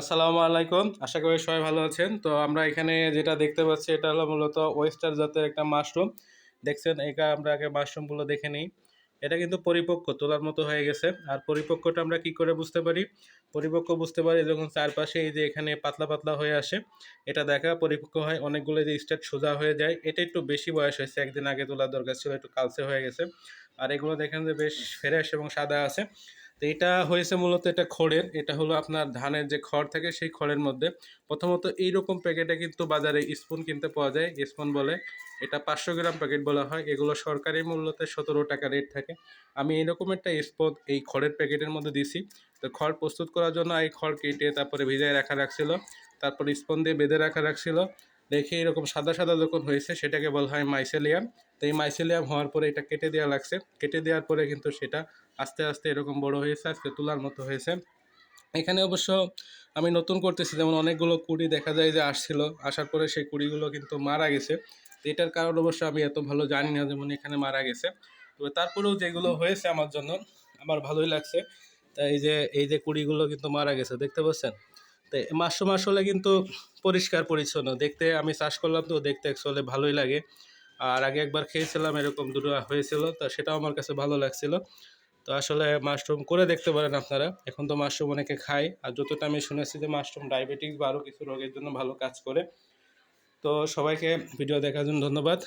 আসসালামু আলাইকুম। আশা করি সবাই ভালো আছেন। তো আমরা এখানে যেটা দেখতে পাচ্ছি, এটা হলো মূলত ওয়েস্টার জাতের একটা মাশরুম। দেখছেন, এটা আমরা আগে মাশরুমগুলো দেখে নিই। এটা কিন্তু পরিপক্ক, তোলার মতো হয়ে গেছে। আর পরিপক্কটা আমরা কি করে বুঝতে পারি? পরিপক্ক বুঝতে পারি যখন চারপাশে এই যে এখানে পাতলা পাতলা হয়ে আসে, এটা দেখা পরিপক্ক হয়। অনেকগুলো যে স্টার্ট সোজা হয়ে যায়, এটা একটু বেশি বয়স হয়েছে। একদিন আগে তোলার দরকার ছিল, একটু কালচে হয়ে গেছে। আর এগুলো দেখেন যে বেশ ফ্রেশ এবং সাদা আছে। তো এটা হয়েছে মূলত এটা খড়ের, এটা হলো আপনার ধানের যে খড় থাকে সেই খড়ের মধ্যে। প্রথমত এইরকম প্যাকেটে কিন্তু বাজারে স্পুন কিনতে পাওয়া যায়। স্পুন বলে এটা পাঁচশো গ্রাম প্যাকেট বলা হয়। এগুলো সরকারি মূল্যতে সতেরো টাকা রেট থাকে। আমি এরকম একটা স্পুন এই খড়ের প্যাকেটের মধ্যে দিছি। তো খড় প্রস্তুত করার জন্য এই খড় কেটে তারপরে ভিজায় রাখা রাখছিল। তারপর স্পুন দিয়ে বেঁধে রাখা রাখছিল। দেখে এরকম সাদা সাদা যখন হয়েছে, সেটাকে বলা হয় মাইসেলিয়াম তো এই মাইসেলিয়াম হওয়ার পরে এটা কেটে দেওয়া লাগছে। কেটে দেওয়ার পরে কিন্তু সেটা আস্তে আস্তে এরকম বড় হয়েছে আজকে তোলার মতো হয়েছে। এখানে অবশ্য আমি নতুন করতেছি, যেমন অনেকগুলো কুড়ি দেখা যায় যে আসছিল, আসার পরে সেই কুড়িগুলো কিন্তু মারা গেছে। এটার কারণ অবশ্য আমি এত ভালো জানি না যেমন এখানে মারা গেছে। তবে তারপরেও যেগুলো হয়েছে আমার জন্য, আমার ভালোই লাগছে। তাই যে, এই যে কুড়িগুলো কিন্তু মারা গেছে, দেখতে পাচ্ছেন? তো মাশরুম আসলে কিন্তু পরিষ্কার, পরিচ্ছন্ন। দেখতে আমি চাষ করলাম তো দেখতে অ্যাকচুয়ালি ভালোই লাগে। আর আগে একবার খেয়েছিলাম, এরকম দুটো হয়েছিল, তো সেটাও আমার কাছে ভালো লাগছিল। তো আসলে মাশরুম করে দেখতে পারেন আপনারা। এখন তো মাশরুম অনেকে খায়। আর যতটা আমি শুনেছি যে মাশরুম ডায়াবেটিস বা আরও কিছু রোগের জন্য ভালো কাজ করে। তো সবাইকে ভিডিও দেখার জন্য ধন্যবাদ।